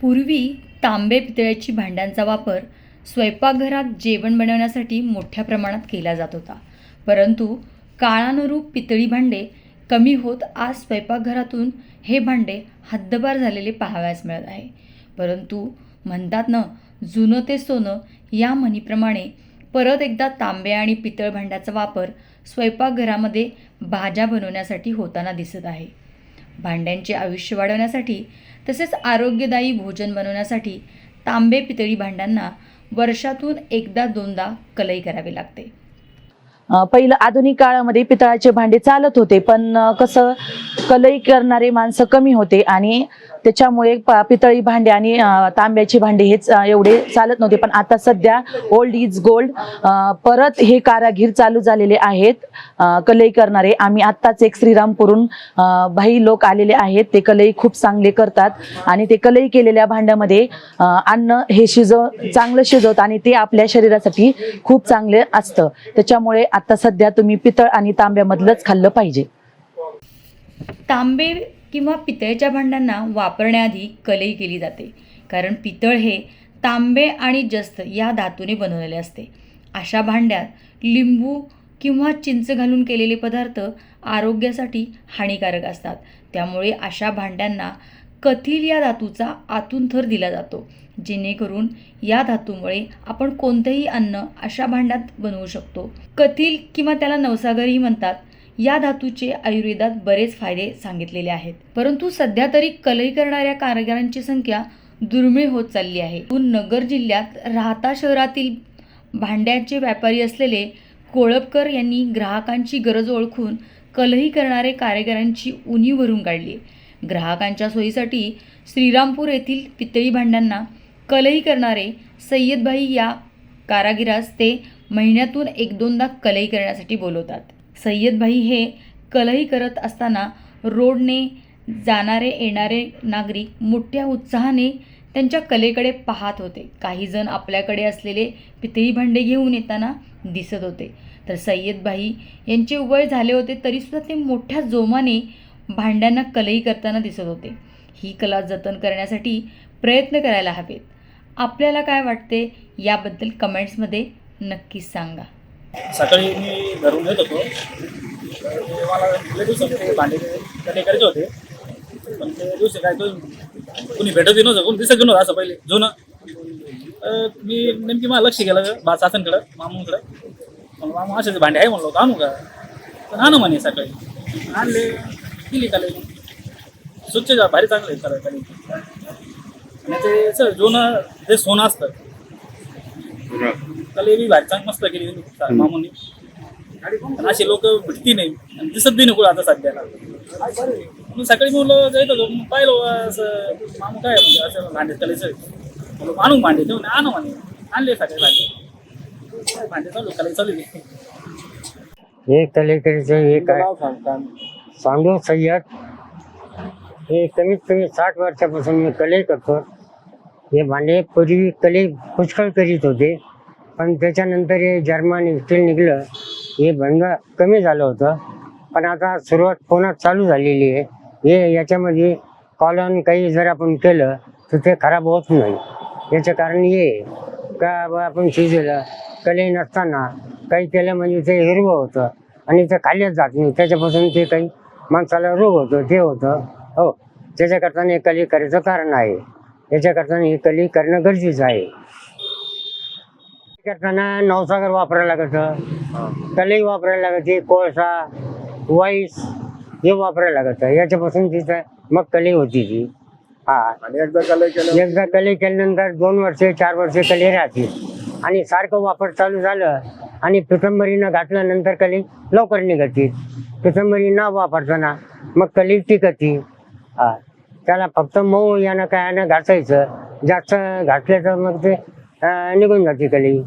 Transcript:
पूर्वी तांबे पितळ्याची भांड्यांचा वापर स्वयंपाकघरात जेवण बनवण्यासाठी मोठ्या प्रमाणात केला जात होता. परंतु काळानुरूप पितळी भांडे कमी होत आज स्वयंपाकघरातून हे भांडे हद्दबार झालेले पाहावयास मिळत आहे. परंतु म्हणतात ना जुनं ते सोनं या म्हणीप्रमाणे परत एकदा तांबे आणि पितळ भांड्याचा वापर स्वयंपाकघरामध्ये भाज्या बनवण्यासाठी होताना दिसत आहे. भांड्यांचे आयुष्य वाढवण्यासाठी तसेच आरोग्यदायी भोजन बनवण्यासाठी तांबे पितळी भांड्यांना वर्षातून एकदा दोनदा कलई करावी लागते. पहिलं आधुनिक काळामध्ये पितळाचे भांडे चालत होते पण कसं कलई करणारे माणसं कमी होते आणि त्याच्यामुळे प- पितळी भांडे आणि तांब्याची भांडे हेच एवढे चालत नव्हते. पण आता सध्या ओल्ड इज गोल्ड परत हे कारागीर चालू झालेले आहेत कलई करणारे. आम्ही आत्ताच एक श्रीरामपूरून भाई लोक आलेले आहेत. ते कलई खूप चांगले करतात. आणि ते कलई केलेल्या भांड्यामध्ये अन्न हे शिजव चांगलं शिजवत आणि ते आपल्या शरीरासाठी खूप चांगले असतं. त्याच्यामुळे आता सध्या तुम्ही पितळ आणि तांब्यामधलंच खाल्लं पाहिजे. तांबे किंवा पितळेच्या भांड्यांना वापरण्याआधी कलई केली जाते. कारण पितळ हे तांबे आणि जस्त या धातूने बनवलेले असते. अशा भांड्यात लिंबू किंवा चिंच घालून केलेले पदार्थ आरोग्यासाठी हानिकारक असतात. त्यामुळे अशा भांड्यांना कथील या धातूचा आतून थर दिला जातो. जेणेकरून या धातूमुळे आपण कोणतेही अन्न अशा भांड्यात बनवू शकतो. कथील किंवा त्याला नवसागरही म्हणतात. या धातूचे आयुर्वेदात बरेच फायदे सांगितलेले आहेत. परंतु सध्या तरी कलई करणाऱ्या कारागिरांची संख्या दुर्मिळ होत चालली आहे. नगर जिल्ह्यात राहता शहरातील भांड्याचे व्यापारी असलेले कोळपकर यांनी ग्राहकांची गरज ओळखून कलही करणारे कारागिरांची उणी भरून काढली. ग्राहकांच्या सोयीसाठी श्रीरामपूर येथील पितळी भांड्यांना कलही करणारे सय्यदभाई या कारागिरास ते महिन्यातून एक दोनदा कलई करण्यासाठी बोलवतात. सय्यदभाई हे कलही करत असताना रोडने जाणारे येणारे नागरिक मोठ्या उत्साहाने त्यांच्या कलेकडे पाहत होते. काही जण आपल्याकडे असलेले पितळी भांडे घेऊन येताना दिसत होते. तर सय्यदभाई यांचे वय झाले होते तरीसुद्धा ते मोठ्या जोमाने भांड्यांना कलई करताना दिसत होते. ही कला जतन करण्यासाठी प्रयत्न करायला हवेत. आपल्याला काय वाटते याबद्दल कमेंट्समध्ये नक्कीच सांगा. सकाळी मी घरून येत होतो. तर मला लय होते भांडे कधी करायचे होते. पण ते दिवशी काय तो कुणी भेटत नव्हतं. कोणी दिसत नव्हतं असं पहिले जुनं. मी नेमकी मला लक्ष केलं बा सासनकडं मामांकडं मग मामा असे भांडे आहे म्हणलो होतो आणू का? पण आणू म्हणे सकाळी. आणले. दिली का स्वच्छ जा भारी चांगलं आहे करायला आणि ते सर जुनं ते सोनं असतं. त्याला बी भारी चांग मस्त केली मामूनी. पण असे लोक भेटती नाही. आणि दिसत बी नको आता सध्याला. म्हणून सकाळी मुलं जायचं होतो मग पाहिलं असं मामू काय म्हणजे असं भांडे म्हणलं आणू भांडे? देऊन आणू म्हणे. आणले सकाळी भांडे. भांडे चालू करायला चालू आहे. हे कलेकरीचं हे काय सांडू सय्यद. हे कमीत कमी साठ वर्षापासून मी कले करतो. हे भांडे पूर्वी कले पुष्कळ करीत होते. पण त्याच्यानंतर हे जर्मन स्टील निघलं. हे बंद कमी झालं होतं. पण आता सुरुवात पुन्हा चालू झालेली आहे. हे याच्यामध्ये कॉलन काही जर आपण केलं तर ते खराब होत नाही. याचं कारण हे आहे का आपण शिजलं कले नसताना काही केलं म्हणजे ते हिरवं होतं आणि ते खाल्ल्याच जात नाही. त्याच्यापासून ते काही माणसाला रोग होतो ते होतं. हो त्याच्याकरता हे कली करायचं कारण आहे. याच्याकरता हे कली करणं गरजेचं आहे. करताना नवसागर वापरायला लागतं. कलई वापरायला लागते कोळसा वाईस हे वापरायला लागतं. याच्यापासून तिथं मग कली होती ती. हा. आणि एकदा कलई केलं एकदा कले केल्यानंतर दोन वर्षे चार वर्षे कले राहतील आणि सारखं वापर चालू झालं आणि पितंबरीनं घातल्यानंतर कली लवकर निघतील पितंबरी न वापरताना मग कली टिकती. हा. त्याला फक्त मऊ यानं काय घासायचं. जास्त घातलं तर मग ते अं, निघून जाते कली